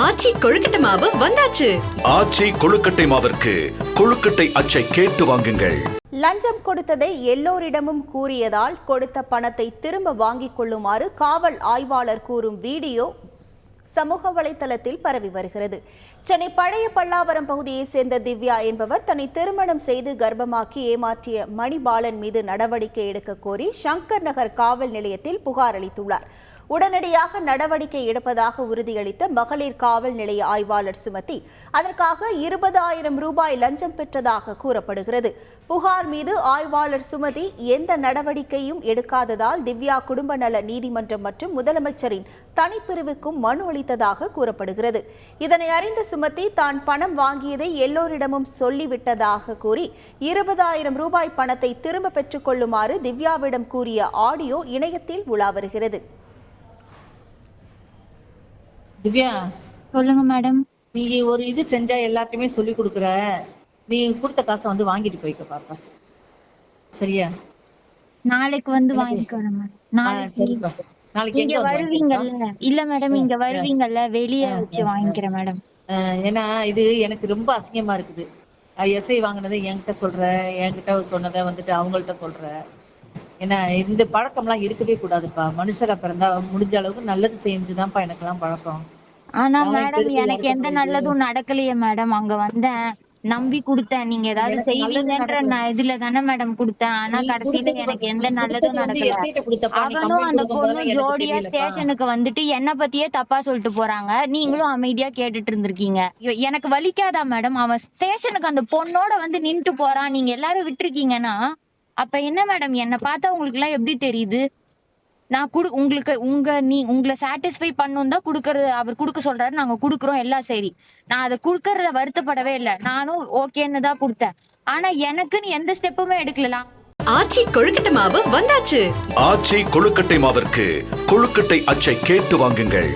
ஆச்சி கொழுக்கட்டை மாவு வந்தாச்சு. ஆச்சி கொழுக்கட்டை மாவிற்கு கொழுக்கட்டை அச்சை கேட்டு வாங்குங்கள். லஞ்சம் கொடுத்ததை எல்லோரிடமும் கூறியதால் கொடுத்த பணத்தை திரும்ப வாங்கிக் கொள்ளுமாறு காவல் ஆய்வாளர் கூறும் வீடியோ சமூக வலைதளத்தில் பரவி வருகிறது. சென்னை பழைய பல்லாவரம் பகுதியைச் சேர்ந்த திவ்யா என்பவர் தன்னை திருமணம் செய்து கர்ப்பமாக்கி ஏமாற்றிய மணிபாலன் மீது நடவடிக்கை எடுக்க கோரி சங்கர் நகர் காவல் நிலையத்தில் புகார் அளித்துள்ளார். உடனடியாக நடவடிக்கை எடுப்பதாக உறுதியளித்த மகளிர் காவல் நிலைய ஆய்வாளர் சுமதி அதற்காக இருபதாயிரம் ரூபாய் லஞ்சம் பெற்றதாக கூறப்படுகிறது. புகார் மீது ஆய்வாளர் சுமதி எந்த நடவடிக்கையும் எடுக்காததால் திவ்யா குடும்ப நல நீதிமன்றம் மற்றும் முதலமைச்சரின் தனிப்பிரிவுக்கும் மனு அளித்ததாக கூறப்படுகிறது. இதனை அறிந்த சுமதி தான் பணம் வாங்கியதை எல்லோரிடமும் சொல்லிவிட்டதாக கூறி இருபதாயிரம் ரூபாய் பணத்தை திரும்ப பெற்றுக் கொள்ளுமாறு திவ்யாவிடம் கூறிய ஆடியோ இணையத்தில் உலா வருகிறது திவ்யா சொல்லுங்க மேடம். நீ ஒரு இது செஞ்சா எல்லாத்தையுமே சொல்லி கொடுக்குற. நீ கொடுத்த காசை வந்து வாங்கிட்டு போய்க்க பாப்பா. சரியா? நாளைக்கு வந்து வாங்கிக்கிறேன் நாளைக்கு இங்க? வருவீங்கல்ல. இல்ல மேடம் இங்க வருவீங்கல்ல. வெளிய வச்சு வாங்கிக்கிறேன் மேடம். ஏன்னா இது எனக்கு ரொம்ப அசிங்கமா இருக்குது. எஸ்ஐ வாங்கினதை என்கிட்ட சொல்ற என்கிட்ட சொன்னதை வந்துட்டு அவங்கள்ட்ட சொல்ற. ஏன்னா இந்த பழக்கம்லாம் இருக்கவே கூடாதுப்பா. மனுஷரா பிறந்தா முடிஞ்ச அளவுக்கு நல்லது செஞ்சுதான்ப்பா எனக்கெல்லாம் பழக்கம். ஆனா மேடம் எனக்கு எந்த நல்லதும் நடக்கலையே மேடம். அங்க வந்தேன். நம்பி கொடுத்தேன். நீங்க ஏதாவது செய்வீங்கன்ற இதுல தானே மேடம் கொடுத்தேன். ஆனா கடைசியில எனக்கு எந்த நல்லதும் நடக்கல. அவனும் அந்த கொடுக்கும் பொண்ணு போதெல்லாம் எனக்கு ஜோடியா. ஸ்டேஷனுக்கு வந்துட்டு என்ன பத்தியே தப்பா சொல்லிட்டு போறாங்க. நீங்களும் அமைதியா கேட்டுட்டு இருந்திருக்கீங்க. எனக்கு வலிக்காதா மேடம் அவன் ஸ்டேஷனுக்கு அந்த பொண்ணோட வந்து நின்னுட்டு போறான். நீங்க எல்லாரும் விட்டுருக்கீங்கன்னா அப்ப என்ன மேடம் என்ன பார்த்தா உங்களுக்கு எல்லாம் எப்படி தெரியுது? நான் குடு உங்களுக்கு உங்க நீ உங்களை சாட்டிஸ்ஃபை பண்ணும் தான் குடுக்கறது அவர் குடுக்க சொல்றாரு. நாங்க குடுக்குறோம் எல்லாம் சரி நான் அதை குடுக்கறத வருத்தப்படவே இல்லை. நானும் ஓகேன்னு தான் கொடுத்தேன். ஆனா எனக்குன்னு எந்த ஸ்டெப்புமே எடுக்கலாம் ஆச்சி கொழுக்கட்டை மாவு வந்தாச்சு. ஆச்சி கொழுக்கட்டை மாவிற்கு கொழுக்கட்டை அச்சை கேட்டு வாங்குங்கள்.